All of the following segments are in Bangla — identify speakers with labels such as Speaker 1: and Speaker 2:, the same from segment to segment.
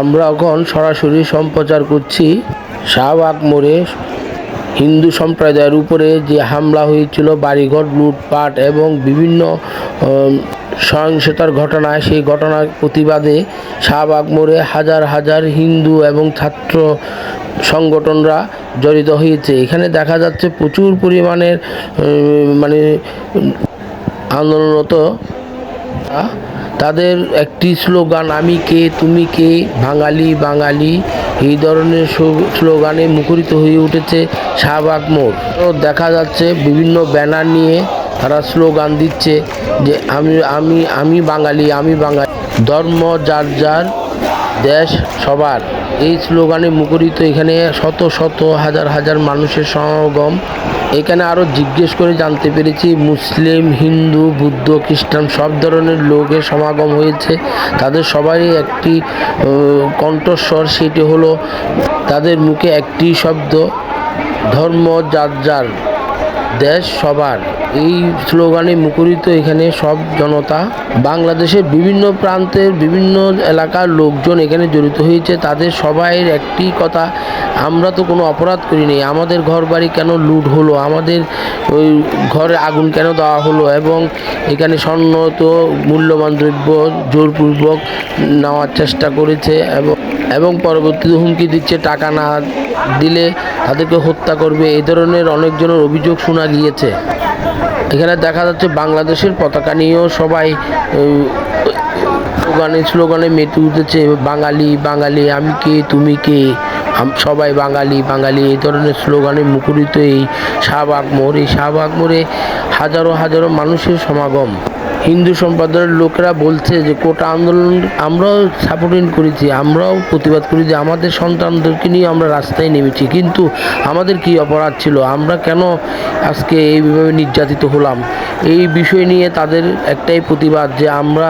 Speaker 1: আমরা এখন সরাসরি সম্প্রচার করছি শাহবাগ মোড়ে হিন্দু সম্প্রদায়ের উপরে যে হামলা হয়েছিল, বাড়িঘর লুটপাট এবং বিভিন্ন সহিংসতার ঘটনায় সেই ঘটনার প্রতিবাদে শাহবাগ মোড়ে হাজার হাজার হিন্দু এবং ছাত্র সংগঠনরা জড়িত হয়েছে। এখানে দেখা যাচ্ছে প্রচুর পরিমাণের মানে আন্দোলনরত তাদের একটি স্লোগান, আমি কে, তুমি কে? বাঙালি বাঙালি। এই ধরনের স্লোগানে মুখরিত হয়ে উঠেছে শাহবাগ মোড়। দেখা যাচ্ছে বিভিন্ন ব্যানার নিয়ে তারা স্লোগান দিচ্ছে যে, আমি আমি আমি বাঙালি আমি বাঙালি। ধর্ম যার যার, দেশ সবার। এই স্লোগানে মুখরিত এখানে শত শত, হাজার হাজার মানুষের সমাগম এখানে আরও জিজ্ঞেস করে জানতে পেরেছি, মুসলিম, হিন্দু, বুদ্ধ, খ্রিস্টান সব ধরনের লোকের সমাগম হয়েছে। তাদের সবারই একটি কণ্ঠস্বর, সেটি হলো তাদের মুখে একটি শব্দ, ধর্ম যার যার, দেশ সবার। এই স্লোগানে মুখরিত এখানে সব জনতা। বাংলাদেশের বিভিন্ন প্রান্তের বিভিন্ন এলাকার লোকজন এখানে জড়িত হয়েছে। তাদের সবাইয়ের একটি কথা, আমরা তো কোনো অপরাধ করিনি। আমাদের ঘর বাড়ি কেন লুট হলো? আমাদের ওই ঘরে আগুন কেন দেওয়া হলো? এবং এখানে স্বর্ণ তো মূল্যবান দ্রব্য জোরপূর্বক নেওয়ার চেষ্টা করেছে এবং এবং পরবর্তীতে হুমকি দিচ্ছে, টাকা না দিলে তাদেরকে হত্যা করবে। এই ধরনের অনেকজনের অভিযোগ শোনা গিয়েছে। এখানে দেখা যাচ্ছে বাংলাদেশের পতাকা নিয়েও সবাই স্লোগানে স্লোগানে মেতে উঠেছে, বাঙালি বাঙালি, আমি কে, তুমি কে? সবাই বাঙালি বাঙালি, এই ধরনের স্লোগানে মুখরিত এই শাহবাগ মোড়। এই শাহবাগ মোড়ে হাজারো হাজারো মানুষের সমাগম। হিন্দু সম্প্রদায়ের লোকেরা বলছে যে কোটা আন্দোলন আমরাও সাপোর্টিং করেছি, আমরাও প্রতিবাদ করি যে আমাদের সন্তানদেরকে নিয়ে আমরা রাস্তায় নেমেছি। কিন্তু আমাদের কি অপরাধ ছিল? আমরা কেন আজকে এইভাবে নির্যাতিত হলাম? এই বিষয় নিয়ে তাদের একটাই প্রতিবাদ যে আমরা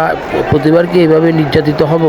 Speaker 1: প্রতিবারকে এইভাবে নির্যাতিত হব।